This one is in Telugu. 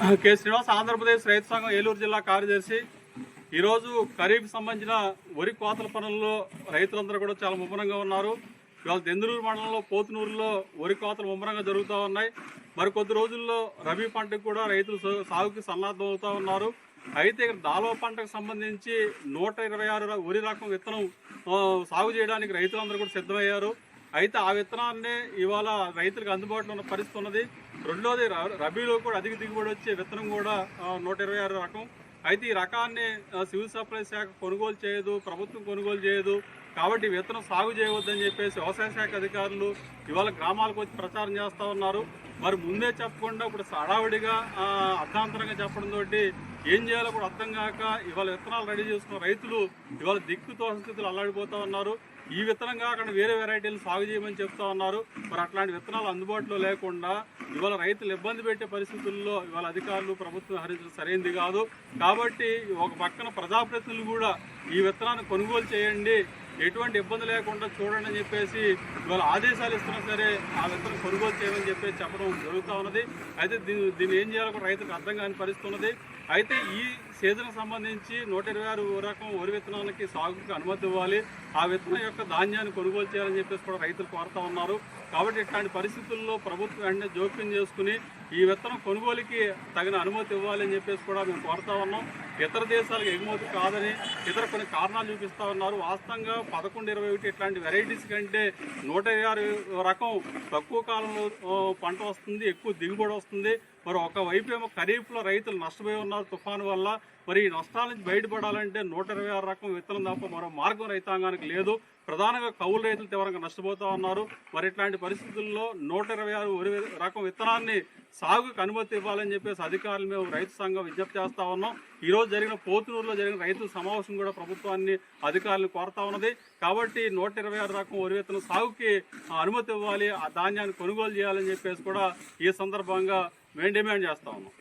కె శ్రీనివాస్ ఆంధ్రప్రదేశ్ రైతు సంఘం ఏలూరు జిల్లా కార్యదర్శి. ఈరోజు ఖరీఫ్ సంబంధించిన వరి కోతల పనుల్లో రైతులందరూ కూడా చాలా ముమ్మరంగా ఉన్నారు. ఇవాళ దెందులూరు మండలంలో పోతునూరులో వరి కోతలు ముమ్మరంగా జరుగుతూ ఉన్నాయి. మరి కొద్ది రోజుల్లో రబీ పంటకు కూడా రైతులు సాగుకి సన్నద్ధం అవుతూ ఉన్నారు. అయితే ఇక్కడ దాలో పంటకు సంబంధించి నూట ఇరవై ఆరు వరి రకం విత్తనం సాగు చేయడానికి రైతులందరూ కూడా సిద్ధమయ్యారు. అయితే ఆ విత్తనాన్ని ఇవాళ రైతులకు అందుబాటులో ఉన్న పరిస్థితి ఉన్నది. రెండోది ర- రబీలో కూడా అధిక దిగుబడి వచ్చే విత్తనం కూడా నూట ఇరవై ఆరు రకం. అయితే ఈ రకాన్ని సివిల్ సప్లై శాఖ కొనుగోలు చేయదు ప్రభుత్వం కొనుగోలు చేయదు. కాబట్టి విత్తనం సాగు చేయవద్దని చెప్పేసి వ్యవసాయ శాఖ అధికారులు ఇవాళ గ్రామాలకు వచ్చి ప్రచారం చేస్తూ ఉన్నారు. మరి ముందే చెప్పకుండా ఇప్పుడు హడావిడిగా అర్థాంతరంగా అర్ధాంతరంగా చెప్పడం తోటి ఏం చేయాలో కూడా అర్థం కాక ఇవాళ విత్తనాలు రెడీ చేసుకున్న రైతులు ఇవాళ దిక్కుతో తోసస్థితులు అల్లాడిపోతూ ఉన్నారు. ఈ విత్తనం కాకుండా వేరే వెరైటీలు సాగు చేయమని చెప్తా ఉన్నారు. మరి అట్లాంటి విత్తనాలు అందుబాటులో లేకుండా ఇవాళ రైతులు ఇబ్బంది పెట్టే పరిస్థితుల్లో ఇవాళ అధికారులు ప్రభుత్వం హరించడం సరైనది కాదు. కాబట్టి ఒక పక్కన ప్రజాప్రతినిధులు కూడా ఈ విత్తనాన్ని కొనుగోలు చేయండి. ఎటువంటి ఇబ్బంది లేకుండా చూడండి అని చెప్పేసి ఇవాళ ఆదేశాలు ఇస్తున్నా సరే ఆ విత్తనం కొనుగోలు చేయమని చెప్పేసి చెప్పడం జరుగుతూ ఉన్నది. అయితే దీన్ని దీన్ని ఏం చేయాలో కూడా రైతులకు అర్థం కాని పరిస్థితి ఉన్నది. అయితే ఈ సీజన్కి సంబంధించి నూట ఇరవై ఆరు రకం వరి విత్తనాలకి సాగుకి అనుమతి ఇవ్వాలి. ఆ విత్తనం యొక్క ధాన్యాన్ని కొనుగోలు చేయాలని చెప్పేసి కూడా రైతులు కోరుతా ఉన్నారు. కాబట్టి ఇట్లాంటి పరిస్థితుల్లో ప్రభుత్వం వెంటనే జోక్యం చేసుకుని ఈ విత్తనం కొనుగోలుకి తగిన అనుమతి ఇవ్వాలని చెప్పేసి కూడా మేము కోరుతా ఉన్నాం. ఇతర దేశాలకు ఎగుమతి కాదని ఇతర కొన్ని కారణాలు చూపిస్తా ఉన్నారు. వాస్తవంగా పదకొండు ఇరవై ఒకటి ఇట్లాంటి వెరైటీస్ కంటే నూట ఇరవై రకం తక్కువ కాలంలో పంట వస్తుంది ఎక్కువ దిగుబడి వస్తుంది. మరి ఒకవైపు ఏమో ఖరీఫ్లో రైతులు నష్టపోయి ఉన్నారు తుఫాను వల్ల మరి ఈ నష్టాల నుంచి బయటపడాలంటే నూట ఇరవై ఆరు రకం విత్తనం తప్ప మరో మార్గం రైతాంగానికి లేదు. ప్రధానంగా కౌలు రైతులు తీవ్రంగా నష్టపోతూ ఉన్నారు. మరి ఇట్లాంటి పరిస్థితుల్లో నూట ఇరవై ఆరు వరి రకం విత్తనాన్ని సాగుకు అనుమతి ఇవ్వాలని చెప్పేసి అధికారులు మేము రైతు సంఘం విజ్ఞప్తి చేస్తా ఉన్నాం. ఈ రోజు జరిగిన పోతునూరులో జరిగిన రైతుల సమావేశం కూడా ప్రభుత్వాన్ని అధికారులను కోరుతా ఉన్నది. కాబట్టి నూట ఇరవై ఆరు రకం వరి విత్తనం సాగుకి ఆ, అనుమతి ఇవ్వాలి ఆ ధాన్యాన్ని కొనుగోలు చేయాలని చెప్పేసి కూడా ఈ సందర్భంగా మేము డిమాండ్ చేస్తా ఉన్నాం.